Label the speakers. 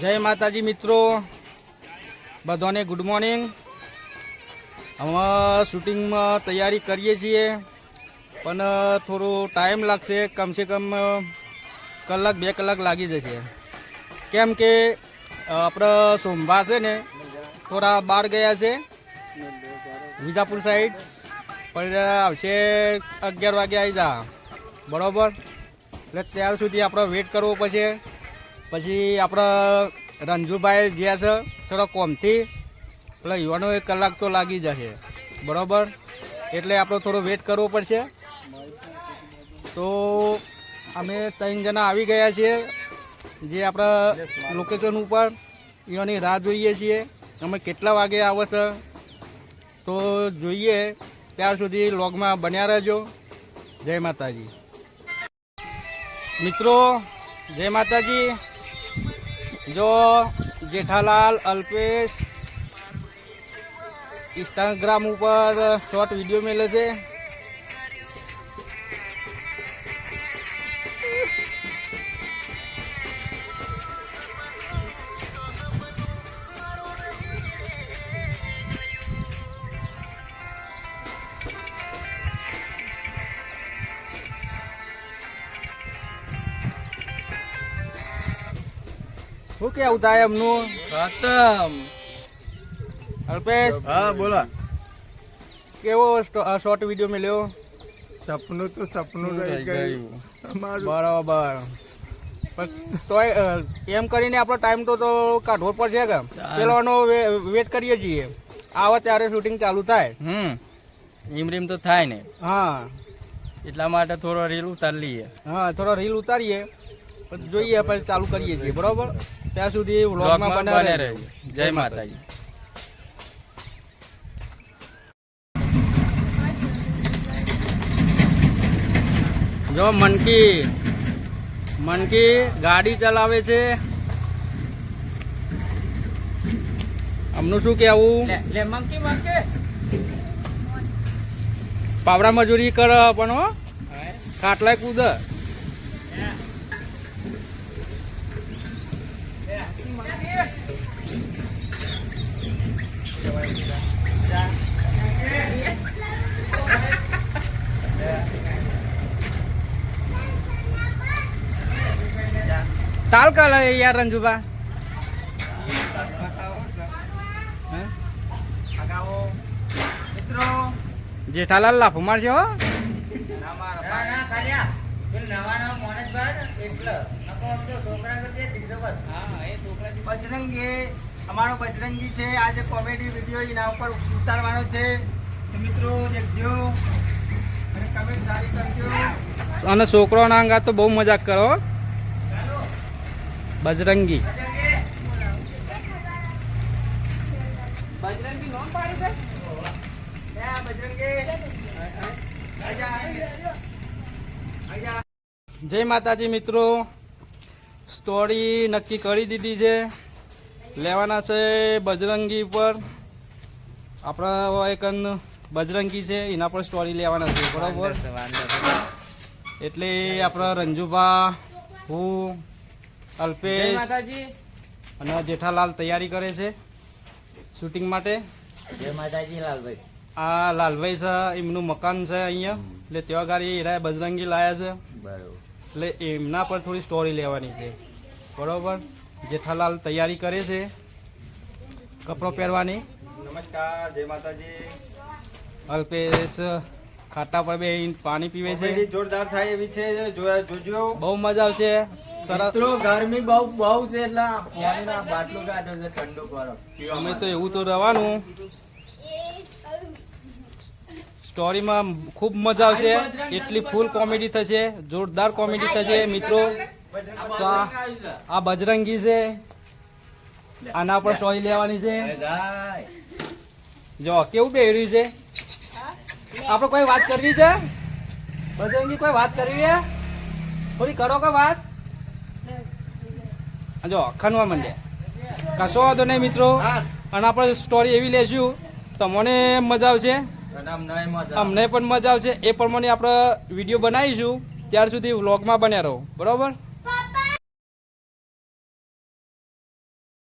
Speaker 1: જય માતાજી મિત્રો. બધાને ગુડ મોર્નિંગ અમે શૂટિંગમાં તૈયારી કરીએ છીએ, પણ થોડો ટાઈમ લાગશે. કમસે કમ કલાક, બે કલાક લાગી જશે. કેમ કે આપણે સોમભા છે ને, થોડા બહાર ગયા છે, વિજાપુર સાઈડ પણ આવશે અગિયાર વાગે આવી જા. બરાબર? એટલે ત્યાર સુધી આપણે વેઇટ કરવો પડશે. પછી આપણા રંજુભાઈ જ્યાં છે, થોડો કોમથી, પેલા યુવાનો એક કલાક તો લાગી જશે. બરાબર? એટલે આપણે થોડો વેઇટ કરવો પડશે. તો અમે ત્રણ જણા આવી ગયા છીએ, જે આપણા લોકેશન ઉપર એની રાહ જોઈએ છીએ. અમે કેટલા વાગે આવે છે? તો જોઈએ, ત્યાર સુધી લોગમાં બન્યા રહેજો. જય માતાજી. મિત્રો, જય માતાજી. જો જેઠાલાલ અલ્પેશ ઇન્સ્ટાગ્રામ ઉપર શોર્ટ વીડિયો મેલે છે શું કેવું થાય એમનું?
Speaker 2: ખતમ.
Speaker 1: અલ્પેશ?
Speaker 2: હા બોલો.
Speaker 1: કેવો શોર્ટ વીડિયો મેલ્યો?
Speaker 2: સપનું તો સપનું રહી ગયું.
Speaker 1: બરાબર. તોય એમ કરીને આપણો ટાઈમ તો તો કાઢવો પડશે કે? પેલાનો વેટ કરીએ છીએ. આવે ત્યારે શૂટિંગ ચાલુ થાય.
Speaker 2: હમ. રીમ રીમ તો થાય ને.
Speaker 1: હા.
Speaker 2: એટલા માટે થોડો રીલ ઉતારી લઈએ.
Speaker 1: હા થોડો રીલ ઉતારીએ. પછી જોઈએ પછી ચાલુ કરીએ છીએ. બરોબર? ત્યાં સુધી વ્લોગમાં બને રહેજો.
Speaker 2: જય માતાજી.
Speaker 1: જો મનકી મનકી ગાડી ચલાવે છે. અમનું શું કેવું
Speaker 2: લે મંકી મંકી.
Speaker 1: પાવડા મજૂરી કર પણ હો ખાટલાય કૂદ તાલ કાલ યાર રંજુબા હે?
Speaker 2: મિત્રો
Speaker 1: જેઠાલાલ લાફો મારશે હો
Speaker 2: બજરંગી અમારો બજરંગી છે. આજે કોમેડી વીડિયો એના ઉપર ઉતારવાનો છે. મિત્રો દેખજો. અને કમેન્ટ સારી કરજો.
Speaker 1: અને છોકરોના અંગા તો બહુ મજાક કરો. બજરંગી.
Speaker 2: બજરંગી નોમ પાડી છે? બજરંગી. આજા. આજા.
Speaker 1: જય માતાજી મિત્રો. સ્ટોરી નક્કી કરી દીધી છે. લેવાના છે બજરંગી પર આપણા એક બજરંગી છે એના પર સ્ટોરી લેવાના છે બરાબર? એટલે આપણા રંજુભા હું અલ્પેશ અને જેઠાલાલ તૈયારી કરે છે શૂટિંગ માટે.
Speaker 2: જય માતાજી લાલભાઈ.
Speaker 1: આ લાલભાઈ છે એમનું મકાન છે અહીંયા. એટલે ત્યાં ગાડી હીરા બજરંગી લાયા છે.
Speaker 2: બરોબર.
Speaker 1: એટલે એમના પર થોડી સ્ટોરી લેવાની છે. બરાબર? જેઠાલાલ તૈયારી કરે છે. કપડો પહેરવાની.
Speaker 2: નમસ્કાર જય માતાજી.
Speaker 1: અલ્પેશ ખાટા પર બે પાણી પીવે છે.
Speaker 2: જોરદાર થાય એવી છે જોજો.
Speaker 1: બહુ મજા આવશે. સરસ.
Speaker 2: ગરમી બહુ બહુ છે એટલે બાટલો કાઢ્યો છે ઠંડો
Speaker 1: અમે તો એવું તો રહેવાનું સ્ટોરીમાં ખૂબ મજા આવશે. એટલી ફૂલ કોમેડી થશે. જોરદાર કોમેડી થશે મિત્રો. તો આ આ બજરંગી છે. આના પર સ્ટોરી લેવાની છે. જો કેવું પહેર્યું છે? આપણે કોઈ વાત કરવી છે? બજરંગી કોઈ વાત કરવી છે? થોડી કરો કે વાત? જો ખનવા માંડે. કશો વાંધો નહીં મિત્રો. અને આપણે સ્ટોરી એવી લેશું તમને મજા આવશે. અમને પણ મજા આવશે. એ પ્રમાણે આપણે વીડિયો બનાવીશું. ત્યાર સુધી વ્લોગમાં બન્યા રહો. બરાબર?